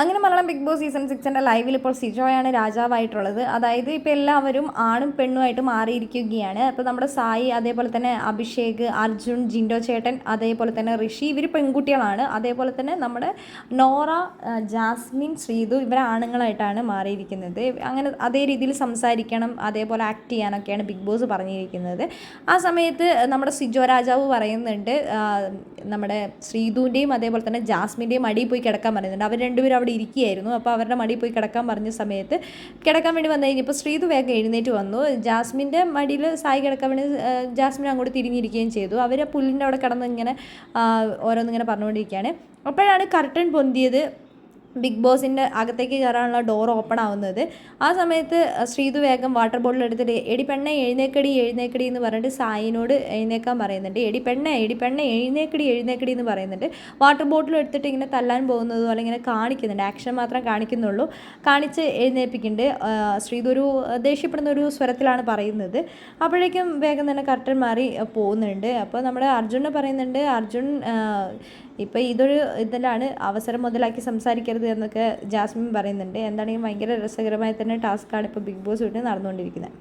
അങ്ങനെ Malayalam big boss season സിക്സിന്റെ ലൈവിൽ ഇപ്പോൾ സിജോയാണ് രാജാവായിട്ടുള്ളത്. അതായത് ഇപ്പോൾ എല്ലാവരും ആണും പെണ്ണുമായിട്ട് മാറിയിരിക്കുകയാണ്. അപ്പോൾ നമ്മുടെ സായി അതേപോലെ തന്നെ അഭിഷേക് അർജുൻ ജിൻഡോ ചേട്ടൻ അതേപോലെ തന്നെ ഋഷി ഇവർ പെൺകുട്ടികളാണ്. അതേപോലെ തന്നെ നമ്മുടെ നോറ ജാസ്മിൻ ശ്രീതു ഇവർ ആണുങ്ങളായിട്ടാണ് മാറിയിരിക്കുന്നത്. അങ്ങനെ അതേ രീതിയിൽ സംസാരിക്കണം അതേപോലെ ആക്ട് ചെയ്യാനൊക്കെയാണ് ബിഗ് ബോസ് പറഞ്ഞിരിക്കുന്നത്. ആ സമയത്ത് നമ്മുടെ സിജോ രാജാവ് പറയുന്നുണ്ട് നമ്മുടെ ശ്രീതുവിന്റെയും അതേപോലെ തന്നെ ജാസ്മിന്റെയും അടിയിൽ പോയി കിടക്കാൻ പറയുന്നുണ്ട്. അവർ രണ്ടുപേരും അവിടെ ഇരിക്കുകയായിരുന്നു. അപ്പോൾ അവരുടെ മടിയിൽ പോയി കിടക്കാൻ പറഞ്ഞ സമയത്ത് കിടക്കാൻ വേണ്ടി വന്നു കഴിഞ്ഞപ്പോൾ ശ്രീതു വേഗം എഴുന്നേറ്റ് വന്നു. ജാസ്മിന്റെ മടിയിൽ സായി കിടക്കാൻ വേണ്ടി ജാസ്മിൻ അങ്ങോട്ട് തിരിഞ്ഞിരിക്കുകയും ചെയ്തു. അവർ പുല്ലിന്റെ അവിടെ കിടന്ന് ഇങ്ങനെ ഓരോന്നിങ്ങനെ പറഞ്ഞുകൊണ്ടിരിക്കുകയാണ്. അപ്പോഴാണ് കർട്ടൻ പൊന്തിയത്. ബിഗ് ബോസിന്റെ അകത്തേക്ക് കയറാനുള്ള ഡോർ ഓപ്പൺ ആവുന്നത്. ആ സമയത്ത് ശ്രീതു വേഗം വാട്ടർ ബോട്ടിൽ എടുത്തിട്ട് എടി പെണ്ണെ എഴുന്നേക്കടി എഴുന്നേക്കടി എന്ന് പറഞ്ഞിട്ട് സായിനോട് എഴുന്നേക്കാൻ പറയുന്നുണ്ട്. എടി പെണ്ണെ എടി പെണ്ണെ എഴുന്നേക്കടി എഴുന്നേക്കടി എന്ന് പറയുന്നുണ്ട്. വാട്ടർ ബോട്ടിൽ എടുത്തിട്ട് ഇങ്ങനെ തല്ലാൻ പോകുന്നതോ അല്ലെങ്കിൽ ഇങ്ങനെ കാണിക്കുന്നുണ്ട്. ആക്ഷൻ മാത്രം കാണിക്കുന്നുള്ളൂ. കാണിച്ച് എഴുന്നേൽപ്പിക്കുന്നുണ്ട് ശ്രീതു ഒരു ദേഷ്യപ്പെടുന്ന ഒരു സ്വരത്തിലാണ് പറയുന്നത്. അപ്പോഴേക്കും വേഗം തന്നെ കർട്ടൻ മാറി പോകുന്നുണ്ട്. അപ്പോൾ നമ്മുടെ അർജുനെ പറയുന്നുണ്ട്. അർജുൻ ഇപ്പോൾ ഇതൊരു ഇതിലാണ് അവസരം മുതലാക്കി സംസാരിക്കരുത് എന്നൊക്കെ ജാസ്മിൻ പറയുന്നുണ്ട്. എന്താണെങ്കിലും ഭയങ്കര രസകരമായി തന്നെ ടാസ്ക്കാണ് ഇപ്പോൾ ബിഗ് ബോസ് വീട്ടിൽ നടന്നുകൊണ്ടിരിക്കുന്നത്.